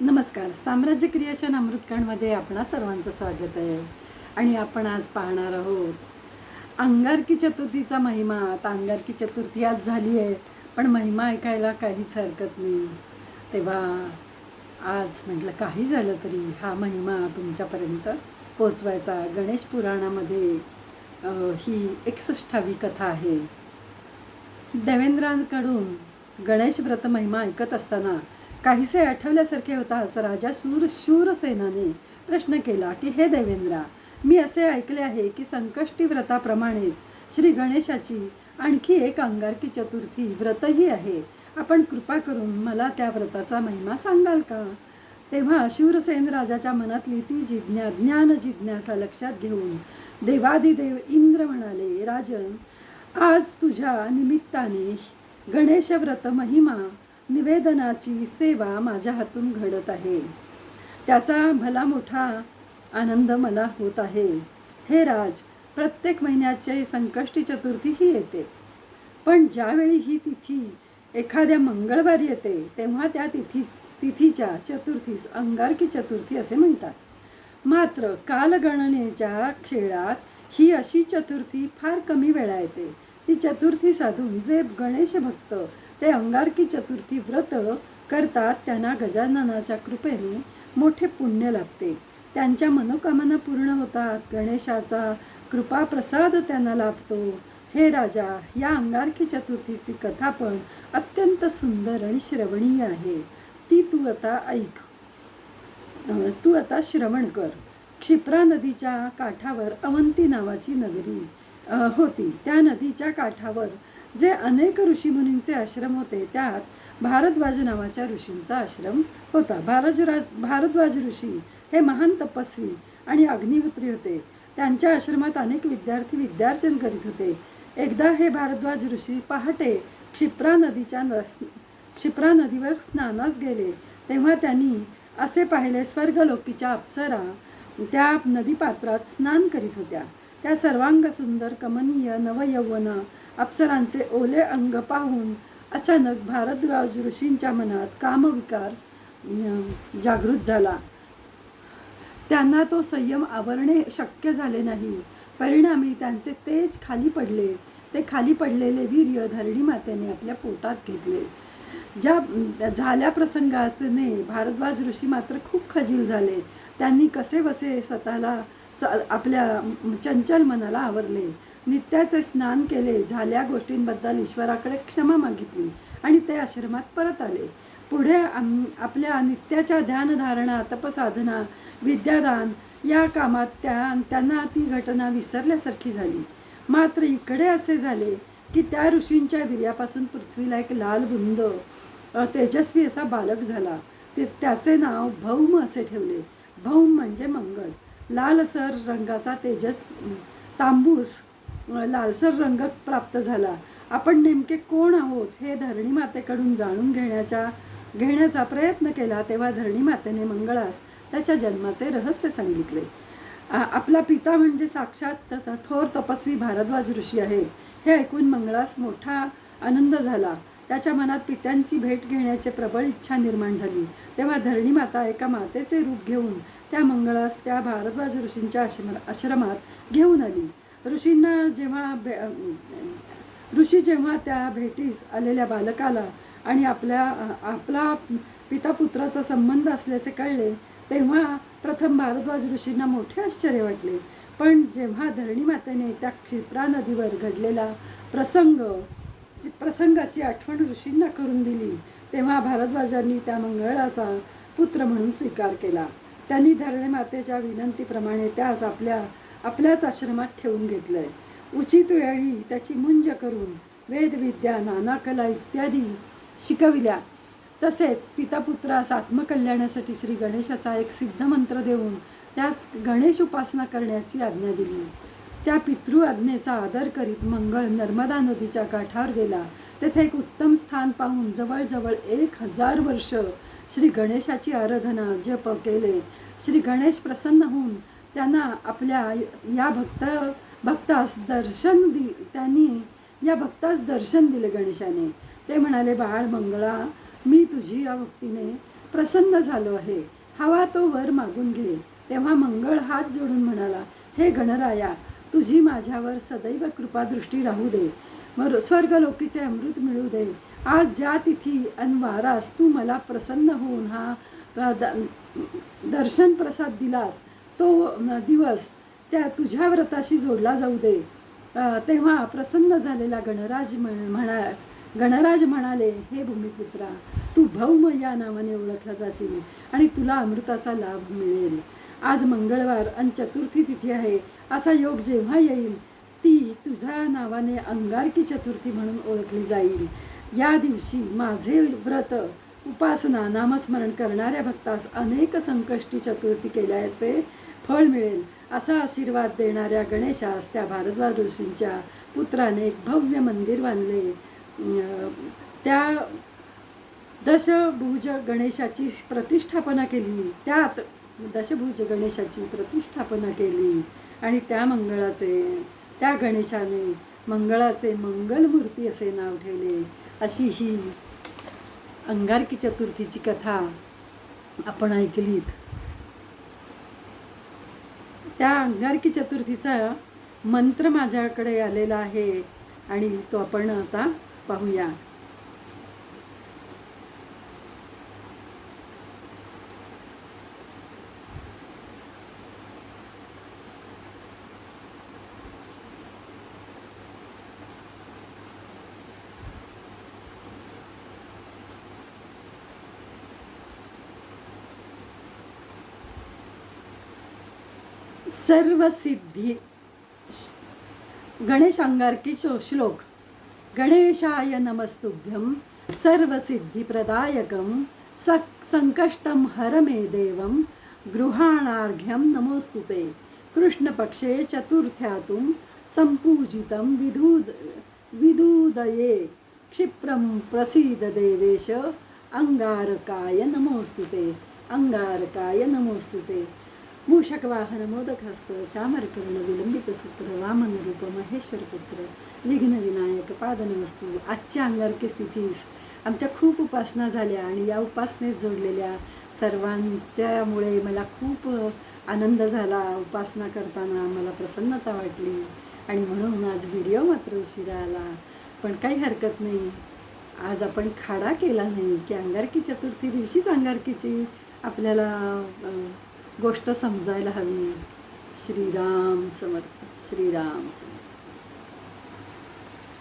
नमस्कार. साम्राज्य क्रिएशन अमृतकांडमध्ये आपणा सर्वांचं स्वागत आहे. आणि आपण आज पाहणार आहोत अंगारकी चतुर्थीचा महिमा. आता अंगारकी चतुर्थी आज झाली आहे पण महिमा ऐकायला काहीच हरकत नाही. तेव्हा आज म्हटलं काही झालं तरी हा महिमा तुमच्यापर्यंत पोचवायचा गणेश पुराणामध्ये ही एकसष्टावी कथा आहे. देवेंद्रांकडून गणेश व्रत महिमा ऐकत असताना काहीसे आठवल्यासारखे होताच राजा शूर शूरसेनाने प्रश्न केला की हे देवेंद्रा मी असे ऐकले आहे की संकष्टी व्रताप्रमाणेच श्री गणेशाची आणखी एक अंगारकी चतुर्थी व्रतही आहे. आपण कृपा करून मला त्या व्रताचा महिमा सांगाल का? तेव्हा शूरसेन राजाच्या मनातली ती जिज्ञा ज्ञान जिज्ञासा लक्षात घेऊन देवादिदेव इंद्र म्हणाले राजन आज तुझ्या निमित्ताने गणेश व्रत महिमा निवेदनाची सेवा माझ्या हातून घडत आहे. त्याचा भला मोठा आनंद मला होत आहे. हे राज प्रत्येक महिन्याचे संकष्टी चतुर्थी ही येतेच. पण ज्यावेळी ही तिथी एखाद्या मंगळवारी येते तेव्हा त्या तिथी तिथीच्या चतुर्थीस अंगारकी चतुर्थी असे म्हणतात. मात्र कालगणनेच्या खेळात ही अशी चतुर्थी फार कमी वेळा येते. ती चतुर्थी साधून जे गणेश भक्त ते अंगारकी चतुर्थी व्रत करतात त्यांना गजाननाच्या कृपेने मोठे पुण्य लाभते. त्यांच्या मनोकामना पूर्ण होतात. गणेशाचा कृपा प्रसाद त्यांना लाभतो. हे राजा या अंगारकी चतुर्थीची कथा पण अत्यंत सुंदर आणि श्रवणीय आहे. ती तू आता ऐक. तू आता श्रवण कर. क्षिप्रा नदीच्या काठावर अवंती नावाची नगरी होती. त्या नदीच्या काठावर जे अनेक ऋषीमुनींचे आश्रम होते त्यात भारद्वाज नावाच्या ऋषींचा आश्रम होता. भारजरा भारद्वाज ऋषी हे महान तपस्वी आणि अग्निहोत्री होते. त्यांच्या आश्रमात अनेक विद्यार्थी विद्यार्जन करीत होते. एकदा हे भारद्वाज ऋषी पहाटे क्षिप्रा नदीच्या क्षिप्रा नदीवर स्नानास गेले. तेव्हा त्यांनी असे पाहिले स्वर्गलोकीच्या अप्सरा त्या नदीपात्रात स्नान करीत होत्या. त्या सर्वांग सुंदर कमनीय नवयौवना अप्सरांचे ओले अंग पाहून अचानक भारद्वाज ऋषींच्या मनात कामविकार जागृत झाला. त्यांना तो संयम आवरणे शक्य झाले नाही. परिणामी त्यांचे तेज खाली पडले. ते खाली पडलेले वीर्य धरणी मातेने आपल्या पोटात घेतले. ज्या झाल्या प्रसंगाचे भारद्वाज ऋषी मात्र खूप खजील झाले. त्यांनी कसे बसे स्वतःला स आपल्या चंचल मनाला आवरले. नित्याचे स्नान केले झाल्या गोष्टींबद्दल ईश्वराकडे क्षमा मागितली आणि ते आश्रमात परत आले. पुढे आम- आपल्या नित्याच्या ध्यानधारणा तपसाधना विद्यादान या कामात त्या त्यांना ती घटना विसरल्यासारखी झाली. मात्र इकडे असे झाले की त्या ऋषींच्या वीर्यापासून पृथ्वीला एक लाल बुंद तेजस्वी असा बालक झाला. ते त्याचे नाव भौम असे ठेवले. भौम म्हणजे मंगळ लालसर रंगाचा तेजस तांबूस लालसर रंग प्राप्त झाला. आपण नेमके कोण आहोत हे धरणी मातेकडून जाणून घेण्याच्या घेण्याचा प्रयत्न केला तेव्हा धरणी मातेने मंगळास त्याच्या जन्माचे रहस्य सांगितले. आपला पिता म्हणजे साक्षात थोर तपस्वी भारद्वाज ऋषी आहे. हे ऐकून मंगळास मोठा आनंद झाला. त्याच्या मनात पित्यांची भेट घेण्याची प्रबळ इच्छा निर्माण झाली. तेव्हा धरणी माता एका मातेचे रूप घेऊन त्या मंगळास त्या भारद्वाज ऋषींच्या आश्रमा आश्रमात घेऊन आली. ऋषींना जेव्हा भे- ऋषी जेव्हा त्या भेटीस आलेल्या बालकाला आणि आपल्या आपला पितापुत्राचा संबंध असल्याचे कळले तेव्हा प्रथम भारद्वाज ऋषींना मोठे आश्चर्य वाटले. पण जेव्हा धरणी मातेने त्या क्षिप्रा नदीवर घडलेला प्रसंग प्रसंगाची आठवण ऋषींना करून दिली तेव्हा भारद्वाजांनी त्या मंगळाचा पुत्र म्हणून स्वीकार केला. त्यांनी धरणी मातेच्या विनंतीप्रमाणे त्यास आपल्या आपल्याच आश्रमात ठेवून घेतलंय. उचित वेळी त्याची मुंज करून वेदविद्या नानाकला इत्यादी शिकविल्या. तसेच पितापुत्रास आत्मकल्याणासाठी श्री गणेशाचा एक सिद्ध मंत्र देऊन त्यास गणेश उपासना करण्याची आज्ञा दिली. त्या पितृ आज्ञेचा आदर करीत मंगळ नर्मदा नदीच्या काठावर गेला. तेथे एक उत्तम स्थान पाहून जवळजवळ एक हजार वर्ष श्री गणेशाची आराधना जप केले. श्री गणेश प्रसन्न होऊन त्यांना आपल्या या भक्त भक्तास दर्शन दि त्यांनी या भक्तास दर्शन दिले गणेशाने. ते म्हणाले बाळ मंगळा मी तुझी या भक्तीने प्रसन्न झालो आहे. हवा तो वर मागून घे. तेव्हा मंगळ हात जोडून म्हणाला हे गणराया तुझी माझ्यावर सदैव कृपादृष्टी राहू दे. मर स्वर्गलोकीचे अमृत मिळू दे. आज ज्या तिथी अनवारास तू मला प्रसन्न होऊन हा द- दर्शन प्रसाद दिलास. तो दिवस त्या तुझ्या व्रताशी जोडला जाऊ दे. तेव्हा प्रसन्न झालेला गणराज म्हण- म्हणा गणराज म्हणाले हे भूमिपुत्रा तू भौम या नावाने ओळखला जाशील आणि तुला अमृताचा लाभ मिळेल. आज मंगळवार आणि चतुर्थी तिथी आहे. असा योग जेव्हा येईल ती तुझ्या नावाने अंगारकी चतुर्थी म्हणून ओळखली जाईल. या दिवशी माझे व्रत उपासना नामस्मरण करणाऱ्या भक्तास अनेक संकष्टी चतुर्थी केल्याचे फळ मिळेल असा आशीर्वाद देणाऱ्या गणेशास त्या भारद्वाज ऋषींच्या पुत्राने एक भव्य मंदिर बांधले. त्या दशभुज गणेशाची प्रतिष्ठापना केली. त्यात दशभुज गणेशाची प्रतिष्ठापना केली आणि त्या मंगळाचे त्या गणेशाने मंगळाचे मंगलमूर्ती असे नाव ठेवले. अशी ही अंगारकी चतुर्थीची कथा आपण ऐकलीत. त्या अंगारकी चतुर्थीचा मंत्र माझ्याकडे आलेला आहे आणि तो आपण आता पाहूया. सर्व सिद्धी गणेश अंगारकी श्लोक. गणेशाय नमस्तुभ्यं सर्वसिद्धिप्रदायकं स संकष्टं हर मे देवं गृहाणार्घ्यं नमोऽस्तु ते. कृष्णपक्षे चतुर्थ्यातुं सम्पूजितं विदूद विदूदये. क्षिप्रं प्रसीद देवेश अंगारकाय नमोऽस्तु ते. अंगारकाय नमोऽस्तु ते. मूषकवाहन मोदकहस्त श्यामरकर्ण विलंबित सूत्र वामन रूप महेश्वर पुत्र विघ्न पादनवस्तू आजच्या अंगारकी स्थितीस आमच्या खूप उपासना झाल्या आणि या उपासनेस जोडलेल्या सर्वांच्यामुळे मला खूप आनंद झाला उपासना करताना मला प्रसन्नता वाटली आणि म्हणून आज व्हिडिओ मात्र उशिरा आला पण काही हरकत नाही आज आपण खाडा केला नाही की अंगारकी चतुर्थी दिवशीच अंगारकीची आपल्याला गोष्ट समजायला हवी. श्रीराम समर्थ श्रीराम समर्थ.